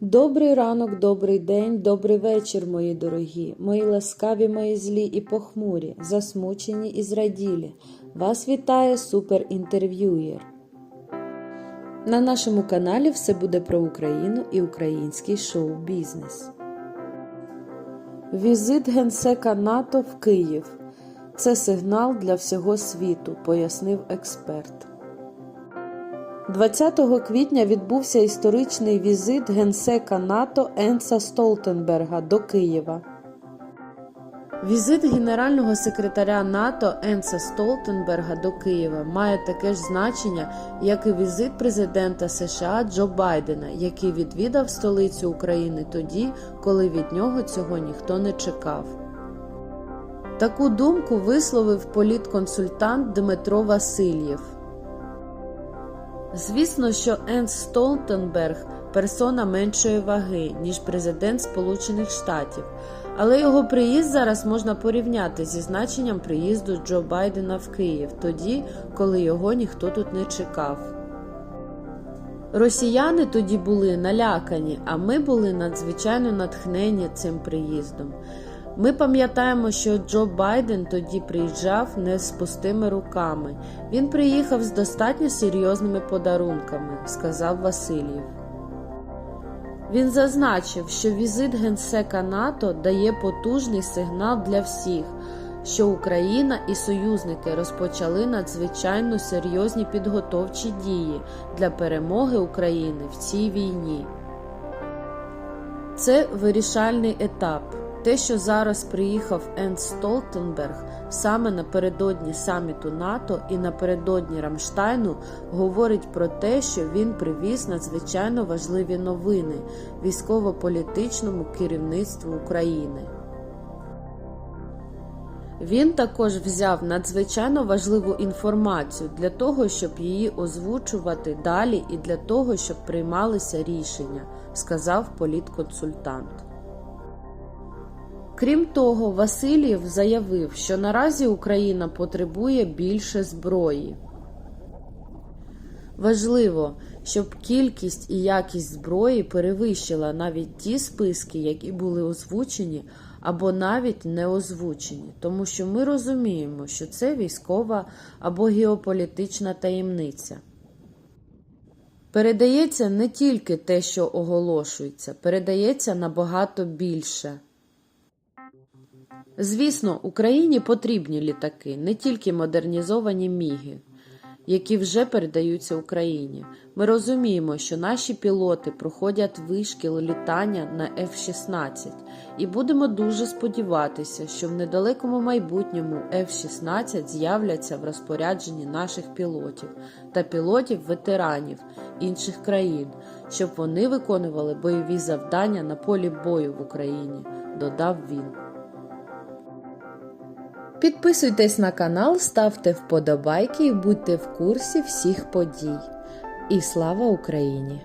Добрий ранок, добрий день, добрий вечір, мої дорогі, мої ласкаві, мої злі і похмурі, засмучені і зраділі. Вас вітає суперінтерв'юєр. На нашому каналі все буде про Україну і український шоу-бізнес. Візит генсека НАТО в Київ. Це сигнал для всього світу, пояснив експерт. 20 квітня відбувся історичний візит генсека НАТО Енса Столтенберга до Києва. Візит генерального секретаря НАТО Енса Столтенберга до Києва має таке ж значення, як і візит президента США Джо Байдена, який відвідав столицю України тоді, коли від нього цього ніхто не чекав. Таку думку висловив політконсультант Дмитро Васильєв. Звісно, що Енс Столтенберг персона меншої ваги, ніж президент Сполучених Штатів, але його приїзд зараз можна порівняти зі значенням приїзду Джо Байдена в Київ, тоді, коли його ніхто тут не чекав. Росіяни тоді були налякані, а ми були надзвичайно натхнені цим приїздом. Ми пам'ятаємо, що Джо Байден тоді приїжджав не з пустими руками. Він приїхав з достатньо серйозними подарунками, сказав Васильєв. Він зазначив, що візит генсека НАТО дає потужний сигнал для всіх, що Україна і союзники розпочали надзвичайно серйозні підготовчі дії для перемоги України в цій війні. Це вирішальний етап. Те, що зараз приїхав Енс Столтенберг саме напередодні саміту НАТО і напередодні Рамштайну, говорить про те, що він привіз надзвичайно важливі новини військово-політичному керівництву України. Він також взяв надзвичайно важливу інформацію для того, щоб її озвучувати далі, і для того, щоб приймалися рішення, сказав політконсультант. Крім того, Васильєв заявив, що наразі Україна потребує більше зброї. Важливо, щоб кількість і якість зброї перевищила навіть ті списки, які були озвучені або навіть не озвучені, тому що ми розуміємо, що це військова або геополітична таємниця. Передається не тільки те, що оголошується, передається набагато більше. Звісно, Україні потрібні літаки, не тільки модернізовані міги, які вже передаються Україні. Ми розуміємо, що наші пілоти проходять вишкіл літання на F-16 і будемо дуже сподіватися, що в недалекому майбутньому F-16 з'являться в розпорядженні наших пілотів та пілотів-ветеранів інших країн, щоб вони виконували бойові завдання на полі бою в Україні, додав він. Підписуйтесь на канал, ставте вподобайки і будьте в курсі всіх подій. І слава Україні!